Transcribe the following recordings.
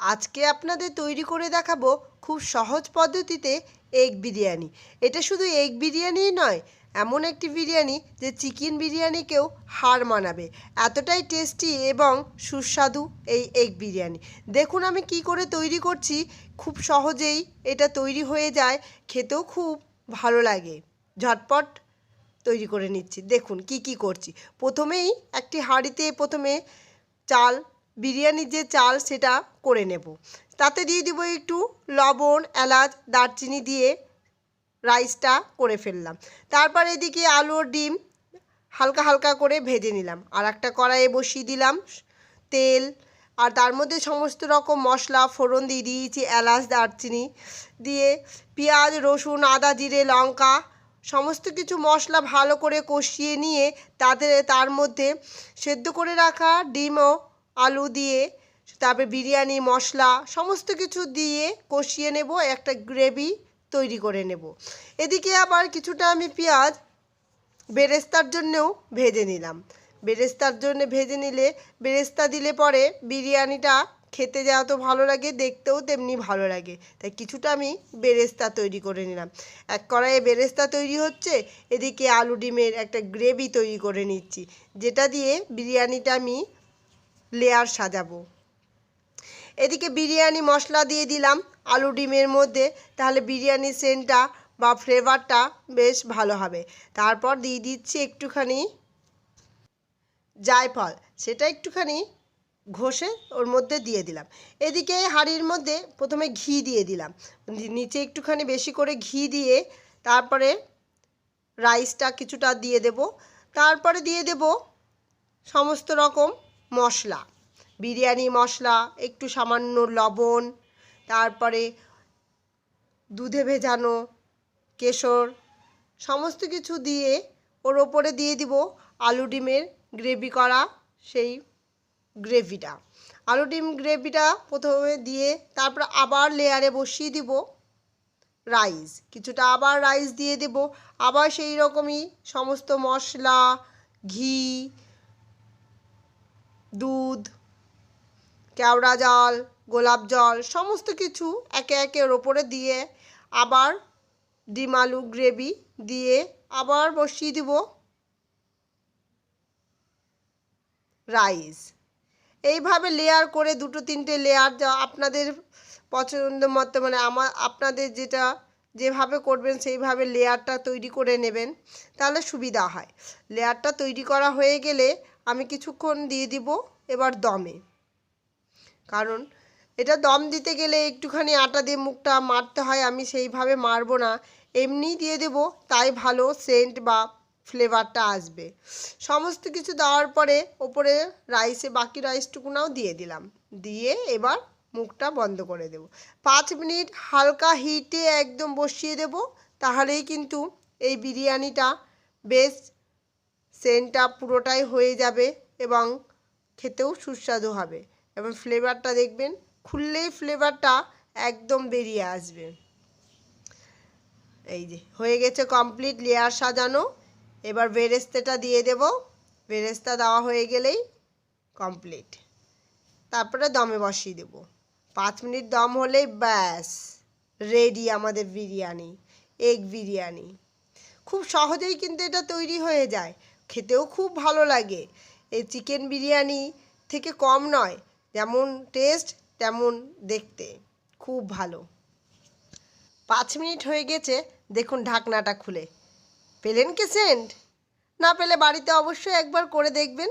আজকে আপনাদের তৈরি করে দেখাবো খুব সহজ পদ্ধতিতে এগ বিরিয়ানি। এটা শুধু এগ বিরিয়ানিই নয়, এমন একটি বিরিয়ানি যে চিকেন বিরিয়ানিকেও হার মানাবে। এতটাই টেস্টি এবং সুস্বাদু এই এগ বিরিয়ানি। দেখুন আমি কি করে তৈরি করছি, খুব সহজেই এটা তৈরি হয়ে যায়, খেতেও খুব ভালো লাগে। ঝটপট তৈরি করে নিচ্ছি। দেখুন কি কি করছি। প্রথমেই একটি হাঁড়িতে প্রথমে চাল বিরিয়ানির যে চাল সেটা করে নেব। তাতে দিয়ে দিব একটু লবণ, এলাচ, দারচিনি দিয়ে রাইসটা করে ফেললাম। তারপর এদিকে আলু আর ডিম হালকা হালকা করে ভেজে নিলাম। আর একটা কড়াইয়ে বসিয়ে দিলাম তেল। আর তার মধ্যে সমস্ত রকম মশলা, ফোড়ন দিয়ে দিয়েছি, এলাচ, দারচিনি দিয়ে, পেঁয়াজ, রসুন, আদা, জিরে, লঙ্কা, সমস্ত কিছু মশলা ভালো করে কষিয়ে নিয়ে তাদের, তার মধ্যে সেদ্ধ করে রাখা ডিম ও আলু দিয়ে, তারপরে বিরিয়ানি, মশলা, সমস্ত কিছু দিয়ে কষিয়ে নেব, একটা গ্রেভি তৈরি করে নেব। এদিকে আবার কিছুটা আমি পেঁয়াজ বেরেস্তার জন্যেও ভেজে নিলাম। বেরেস্তার জন্য ভেজে নিলে, বেরেস্তা দিলে পরে বিরিয়ানিটা খেতে যা তো ভালো লাগে, দেখতেও তেমনি ভালো লাগে। তাই কিছুটা আমি বেরেস্তা তৈরি করে নিলাম। এক কড়াইয়ে বেরেস্তা তৈরি হচ্ছে, এদিকে আলু ডিমের একটা গ্রেভি তৈরি করে নিচ্ছি। যেটা দিয়ে বিরিয়ানিটা আমি লেয়ার সাজাবো। এদিকে বিরিয়ানি মশলা দিয়ে দিলাম, আলু ডিমের মধ্যে, তাহলে বিরিয়ানির সেন্টটা বা ফ্লেভারটা বেশ ভালো হবে। তারপর দিয়ে দিচ্ছি একটুখানি জায়ফল, সেটা একটুখানি ঘষে ওর মধ্যে দিয়ে দিলাম। এদিকে হাঁড়ির মধ্যে প্রথমে ঘি দিয়ে দিলাম। নিচে একটুখানি বেশি করে ঘি দিয়ে তারপরে রাইসটা কিছুটা দিয়ে দেব। তারপরে দিয়ে দেব সমস্ত রকম মশলা। বিরিয়ানি মশলা, একটু সামান্য লবণ, তারপরে দুধে ভেজানো কেশর, সমস্ত কিছু দিয়ে ওর ওপরে দিয়ে দিব আলু ডিমের গ্রেভি করা সেই গ্রেভিটা। আলু ডিম গ্রেভিটা প্রথমে দিয়ে তারপর আবার লেয়ারে বসিয়ে দিব রাইস। কিছুটা আবার রাইস দিয়ে দেব। আবার সেই রকমই সমস্ত মশলা, ঘি দুধ, কেওড়া জল, গোলাপ জল, সমস্ত কিছু একে একে ওপরে দিয়ে আবার ডিম আলু গ্রেভি দিয়ে আবার বসিয়ে দিব রাইস। এইভাবে লেয়ার করে দুটো তিনটে লেয়ার যা আপনাদের পছন্দ মতো মানে আমার আপনাদের যেটা যেভাবে করবেন সেইভাবে লেয়ারটা তৈরি করে নেবেন, তাহলে সুবিধা হয়। লেয়ারটা তৈরি করা হয়ে গেলে আমি কিছুক্ষণ দিয়ে দিব এবার দমে। কারণ এটা দম দিতে গেলে একটুখানি আটা দিয়ে মুখটা মারতে হয়, আমি সেইভাবে মারবো না। এমনিই দিয়ে দেব, তাই ভালো সেন্ট বা ফ্লেভারটা আসবে। সমস্ত কিছু দেওয়ার পরে ওপরে রাইসে বাকি রাইসটুকুনাও দিয়ে দিলাম। দিয়ে এবার মুখটা বন্ধ করে দেব। পাঁচ মিনিট হালকা হিটে একদম বসিয়ে দেব, তাহলেই কিন্তু এই বিরিয়ানিটা বেশ সেন্টটা পুরোটাই হয়ে যাবে এবং খেতেও সুস্বাদু হবে। এবং ফ্লেভারটা দেখবেন, খুললেই ফ্লেভারটা একদম বেরিয়ে আসবে। এই যে, হয়ে গেছে কমপ্লিট লেয়ার সাজানো। এবার বেরেস্তাটা দিয়ে দেব। বেরেস্তা দেওয়া হয়ে গেলেই কমপ্লিট। তারপরে দমে বসিয়ে দেব। পাঁচ মিনিট দম হলেই ব্যাস, রেডি আমাদের বিরিয়ানি, এগ বিরিয়ানি। খুব সহজেই কিন্তু এটা তৈরি হয়ে যায়। খেতেও খুব ভালো লাগে। এই চিকেন বিরিয়ানি থেকে কম নয়, যেমন টেস্ট তেমন দেখতে। খুব ভালো। পাঁচ মিনিট হয়ে গেছে, দেখুন ঢাকনাটা খুলে। পেলেন কি সেন্ট না পেলে বাড়িতে অবশ্যই একবার করে দেখবেন।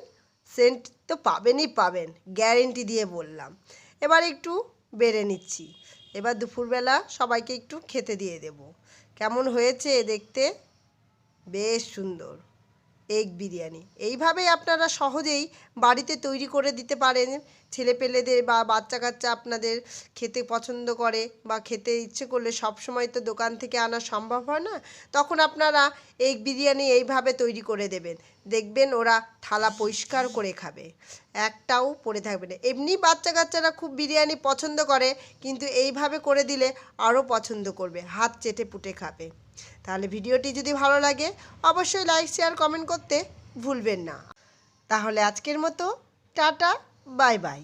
সেন্ট তো পাবেনই পাবেন গ্যারেন্টি দিয়ে বললাম। এবার একটু বেড়ে নিচ্ছি। এবার দুপুরবেলা সবাইকে একটু খেতে দিয়ে দেব। কেমন হয়েছে দেখতে? বেশ সুন্দর। এগ বিরিয়ানি। এইভাবেই আপনারা সহজেই বাড়িতে তৈরি করে দিতে পারেন। ছেলেপেলেদের বা বাচ্চা কাচ্চা আপনাদের খেতে পছন্দ করে বা খেতে ইচ্ছে করলে সব সময় তো দোকান থেকে আনা সম্ভব হয় না, তখন আপনারা এই বিরিয়ানি এইভাবে তৈরি করে দেবেন। দেখবেন ওরা থালা পরিষ্কার করে খাবে, একটাও পড়ে থাকবে না। এমনি বাচ্চা কাচ্চারা খুব বিরিয়ানি পছন্দ করে, কিন্তু এইভাবে করে দিলে আরও পছন্দ করবে, হাত চেটে পুটে খাবে। তাহলে ভিডিওটি যদি ভালো লাগে, অবশ্যই লাইক, শেয়ার, কমেন্ট করতে ভুলবেন না। তাহলে আজকের মতো, টাটা। Bye bye